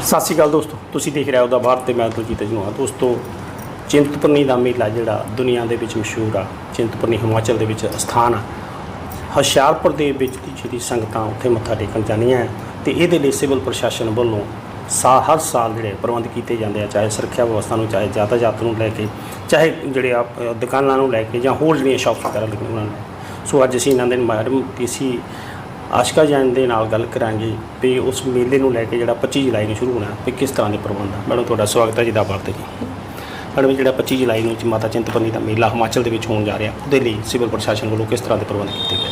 ਸਤਿ ਸ਼੍ਰੀ ਅਕਾਲ ਦੋਸਤੋ, ਤੁਸੀਂ ਦੇਖ ਰਹੇ ਹੋ ਦਾ ਭਾਰਤ ਤੇ ਮੈਂ ਤੁਲਜੀਤ ਜਨੂਆ ਦੋਸਤੋ, ਚਿੰਤਪੁਰਨੀ ਦਾ ਮੇਲਾ ਜਿਹੜਾ ਦੁਨੀਆ ਦੇ ਵਿੱਚ ਮਸ਼ਹੂਰ ਆ, ਚਿੰਤਪੁਰਨੀ ਹਿਮਾਚਲ ਦੇ ਵਿੱਚ ਸਥਾਨ ਆ। ਹੁਸ਼ਿਆਰਪੁਰ ਦੇ ਵਿੱਚ ਦੀ ਜਿਹੜੀ ਸੰਗਤਾਂ ਉੱਥੇ ਮੱਥਾ ਟੇਕਣ ਜਾਂਦੀਆਂ ਹੈ ਤੇ ਇਹਦੇ ਲਈ ਸਿਵਲ ਪ੍ਰਸ਼ਾਸਨ ਵੱਲੋਂ ਸਾ, ਹਰ ਸਾਲ ਜਿਹੜੇ ਪ੍ਰਬੰਧ ਕੀਤੇ ਜਾਂਦੇ ਆ, ਚਾਹੇ ਸੁਰੱਖਿਆ ਵਿਵਸਥਾ ਨੂੰ, ਚਾਹੇ ਯਾਤਾਯਾਤ ਨੂੰ ਲੈ ਕੇ, ਚਾਹੇ ਜਿਹੜੇ ਆ ਦੁਕਾਨਾਂ ਨੂੰ ਲੈ ਕੇ ਜਾਂ ਹੋਰ ਜਿਹੜੀਆਂ ਸ਼ਾਪਸ ਵਗੈਰਾ ਲੱਗੀਆਂ ਉਹਨਾਂ ਨੂੰ। ਸੋ ਅੱਜ ਅਸੀਂ ਇਹਨਾਂ ਦੇ ਮੈਡਮ ਟੀਸੀ ਆਸ਼ਕਾ ਜੈਨ ਦੇ ਨਾਲ ਗੱਲ ਕਰਾਂਗੇ ਵੀ ਉਸ ਮੇਲੇ ਨੂੰ ਲੈ ਕੇ ਜਿਹੜਾ 25 ਜੁਲਾਈ ਨੂੰ ਸ਼ੁਰੂ ਹੋਣਾ ਵੀ ਕਿਸ ਤਰ੍ਹਾਂ ਦੇ ਪ੍ਰਬੰਧ ਆ? ਮੈਡਮ, ਤੁਹਾਡਾ ਸਵਾਗਤ ਹੈ ਜੀ ਦਾ ਭਾਰਤ ਜੀ। ਮੈਡਮ ਜਿਹੜਾ 25 ਜੁਲਾਈ ਨੂੰ ਮਾਤਾ ਚਿੰਤਪੁਰਨੀ ਦਾ ਮੇਲਾ ਹਿਮਾਚਲ ਦੇ ਵਿੱਚ ਹੋਣ ਜਾ ਰਿਹਾ, ਉਹਦੇ ਲਈ ਸਿਵਲ ਪ੍ਰਸ਼ਾਸਨ ਵੱਲੋਂ ਕਿਸ ਤਰ੍ਹਾਂ ਦੇ ਪ੍ਰਬੰਧ ਕੀਤੇ ਗਏ?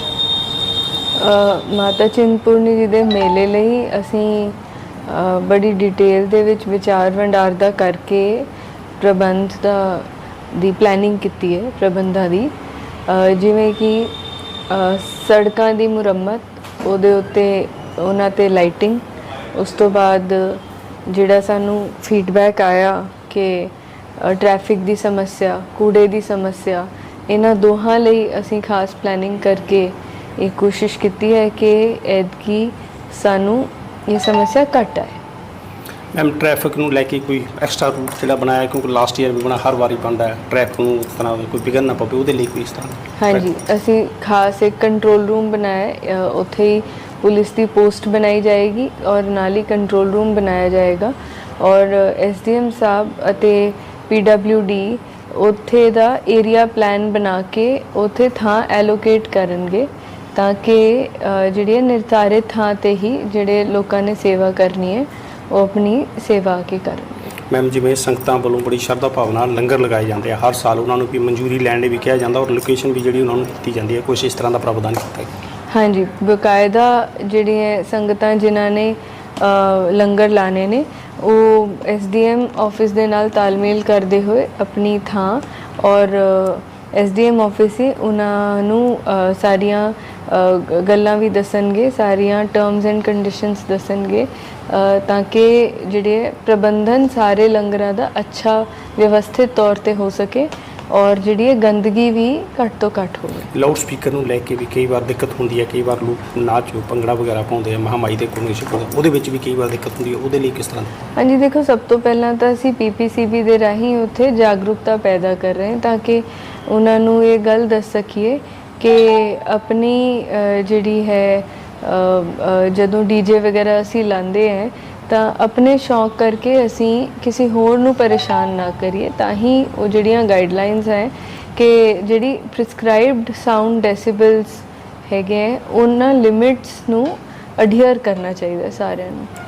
ਮਾਤਾ ਚਿੰਤਪੁਰਨੀ ਜੀ ਦੇ ਮੇਲੇ ਲਈ ਅਸੀਂ ਬੜੀ ਡਿਟੇਲ ਦੇ ਵਿੱਚ ਵਿਚਾਰ ਵੰਡਾਰ ਦਾ ਕਰਕੇ ਪ੍ਰਬੰਧ ਦਾ, ਦੀ ਪਲੈਨਿੰਗ ਕੀਤੀ ਹੈ, ਪ੍ਰਬੰਧਾਂ ਦੀ। ਜਿਵੇਂ ਕਿ ਸੜਕਾਂ ਦੀ ਮੁਰੰਮਤ ਉਹਦੇ ਉੱਤੇ ਉਹਨਾਂ ਤੇ ਲਾਈਟਿੰਗ ਉਸ ਤੋਂ ਬਾਅਦ ਜਿਹੜਾ ਸਾਨੂੰ ਫੀਡਬੈਕ ਆਇਆ ਕਿ ਟ੍ਰੈਫਿਕ ਦੀ ਸਮੱਸਿਆ, ਕੂੜੇ ਦੀ ਸਮੱਸਿਆ, ਇਹਨਾਂ ਦੋਹਾਂ ਲਈ ਅਸੀਂ ਖਾਸ ਪਲੈਨਿੰਗ ਕਰਕੇ ਇਹ ਕੋਸ਼ਿਸ਼ ਕੀਤੀ ਹੈ ਕਿ ਐਤਕੀ ਸਾਨੂੰ ਇਹ ਸਮੱਸਿਆ ਘੱਟ ਆਏ। ਮੈਮ ਟ੍ਰੈਫਿਕ ਨੂੰ ਲੈ ਕੇ ਕੋਈ ਐਕਸਟਰਾ ਰੂਟ ਜਿਹੜਾ ਬਣਾਇਆ ਕਿਉਂਕਿ ਲਾਸਟ ਈਅਰ ਵੀ ਬਣਾ ਹਰ ਵਾਰੀ ਬਣਦਾ ਹੈ ਟ੍ਰੈਫਿਕ ਨੂੰ ਇਸ ਤਰ੍ਹਾਂ ਕੋਈ ਵਿਘਨ ਨਾ ਪਵੇ ਉਹਦੇ ਲਈ ਕੋਈ ਇਸ ਤਰ੍ਹਾਂ ਦਾ ਹਾਂਜੀ ਅਸੀਂ ਖਾਸ ਇੱਕ ਕੰਟਰੋਲ ਰੂਮ ਬਣਾਇਆ ਹੈ। ਅ, ਉੱਥੇ ਹੀ ਪੁਲਿਸ ਦੀ ਪੋਸਟ ਬਣਾਈ ਜਾਏਗੀ ਔਰ ਨਾਲ ਹੀ ਕੰਟਰੋਲ ਰੂਮ ਬਣਾਇਆ ਜਾਏਗਾ ਔਰ ਐਸਡੀਐਮ ਸਾਹਿਬ ਅਤੇ ਪੀਡਬਲਯੂਡੀ ਉੱਥੇ ਦਾ ਏਰੀਆ ਪਲਾਨ ਬਣਾ ਕੇ ਉੱਥੇ ਥਾਂ ਐਲੋਕੇਟ ਕਰਨਗੇ ਤਾਂ ਕਿ ਅ, ਜਿਹੜੀ ਹੈ ਨਿਰਧਾਰਿਤ ਥਾਂ ਤੇ ਹੀ ਜਿਹੜੇ ਲੋਕਾਂ ਨੇ ਸੇਵਾ ਕਰਨੀ ਹੈ ਉਹ ਆਪਣੀ ਸੇਵਾ ਕੇ ਕਰਨਗੇ। ਮੈਮ ਜਿਵੇਂ ਸੰਗਤਾਂ ਵੱਲੋਂ ਬੜੀ ਸ਼ਰਧਾ ਭਾਵਨਾ ਨਾਲ ਲੰਗਰ ਲਗਾਏ ਜਾਂਦੇ ਆ ਹਰ ਸਾਲ ਉਹਨਾਂ ਨੂੰ ਵੀ ਮਨਜ਼ੂਰੀ ਲੈਣ ਲਈ ਵੀ ਕਿਹਾ ਜਾਂਦਾ ਔਰ ਲੋਕੇਸ਼ਨ ਵੀ ਜਿਹੜੀ ਉਹਨਾਂ ਨੂੰ ਦਿੱਤੀ ਜਾਂਦੀ ਹੈ ਕੁਛ ਇਸ ਤਰ੍ਹਾਂ ਦਾ ਪ੍ਰਾਵਧਾਨ ਕੀਤਾ ਗਿਆ। ਹਾਂਜੀ ਬਕਾਇਦਾ ਜਿਹੜੀਆਂ ਸੰਗਤਾਂ ਜਿਨ੍ਹਾਂ ਨੇ ਲੰਗਰ ਲਾਣੇ ਨੇ ਉਹ ਐਸਡੀਐਮ ਆਫਿਸ ਦੇ ਨਾਲ ਤਾਲਮੇਲ ਕਰਦੇ ਹੋਏ ਆਪਣੀ ਥਾਂ ਔਰ ਐਸਡੀਐਮ ਆਫਿਸ ਸੀ ਉਹਨਾਂ ਨੂੰ ਸਾਰੀਆਂ ਗੱਲਾਂ ਵੀ ਦੱਸਣਗੇ, ਸਾਰੀਆਂ ਟਰਮਸ ਐਂਡ ਕੰਡੀਸ਼ਨਸ ਦੱਸਣਗੇ ਤਾਂ ਕਿ ਜਿਹੜੇ ਪ੍ਰਬੰਧਨ ਸਾਰੇ ਲੰਗਰਾਂ ਦਾ ਅੱਛਾ, ਵਿਵਸਥਿਤ ਤੌਰ ਤੇ ਹੋ ਸਕੇ। ਔਰ ਜਿਹੜੀ ਹੈ ਗੰਦਗੀ ਵੀ ਘੱਟ ਤੋਂ ਘੱਟ ਹੋਵੇ। ਲਾਊਡ ਸਪੀਕਰ ਨੂੰ ਲੈ ਕੇ ਵੀ ਕਈ ਵਾਰ ਦਿੱਕਤ ਹੁੰਦੀ ਹੈ ਕਈ ਵਾਰ ਲੋਕ ਨਾਚ ਭੰਗੜਾ ਵਗੈਰਾ ਪਾਉਂਦੇ ਆ ਮਹਾਮਾਈ ਦੇ ਕੋਲ ਉਹਦੇ ਵਿੱਚ ਵੀ ਕਈ ਵਾਰ ਦਿੱਕਤ ਹੁੰਦੀ ਹੈ ਉਹਦੇ ਲਈ ਕਿਸ ਤਰ੍ਹਾਂ ਹਾਂਜੀ ਦੇਖੋ ਸਭ ਤੋਂ ਪਹਿਲਾਂ ਤਾਂ ਅਸੀਂ ਪੀਪੀਸੀਬੀ ਦੇ ਰਾਹੀਂ ਉੱਥੇ ਜਾਗਰੂਕਤਾ ਪੈਦਾ ਕਰ ਰਹੇ ਹਾਂ ਤਾਂ ਕਿ ਉਹਨਾਂ ਨੂੰ ਇਹ ਗੱਲ ਦੱਸ ਸਕੀਏ ਕਿ ਆਪਣੀ ਜਿਹੜੀ ਹੈ ਜਦੋਂ ਡੀਜੇ ਵਗੈਰਾ ਅਸੀਂ ਲਾਉਂਦੇ ਹਾਂ ਤਾਂ ਆਪਣੇ ਸ਼ੌਕ ਕਰਕੇ ਅਸੀਂ ਕਿਸੇ ਹੋਰ ਨੂੰ ਪਰੇਸ਼ਾਨ ਨਾ ਕਰੀਏ ਤਾਂ ਹੀ ਉਹ ਜਿਹੜੀਆਂ ਗਾਈਡਲਾਈਨਸ ਹੈ ਕਿ ਜਿਹੜੀ ਪ੍ਰਿਸਕ੍ਰਾਈਬਡ ਸਾਊਂਡ ਡੈਸੀਬਲਸ ਹੈਗੇ ਹੈ, ਉਹਨਾਂ ਲਿਮਿਟਸ ਨੂੰ ਅਡਹੀਅਰ ਕਰਨਾ ਚਾਹੀਦਾ ਸਾਰਿਆਂ ਨੂੰ।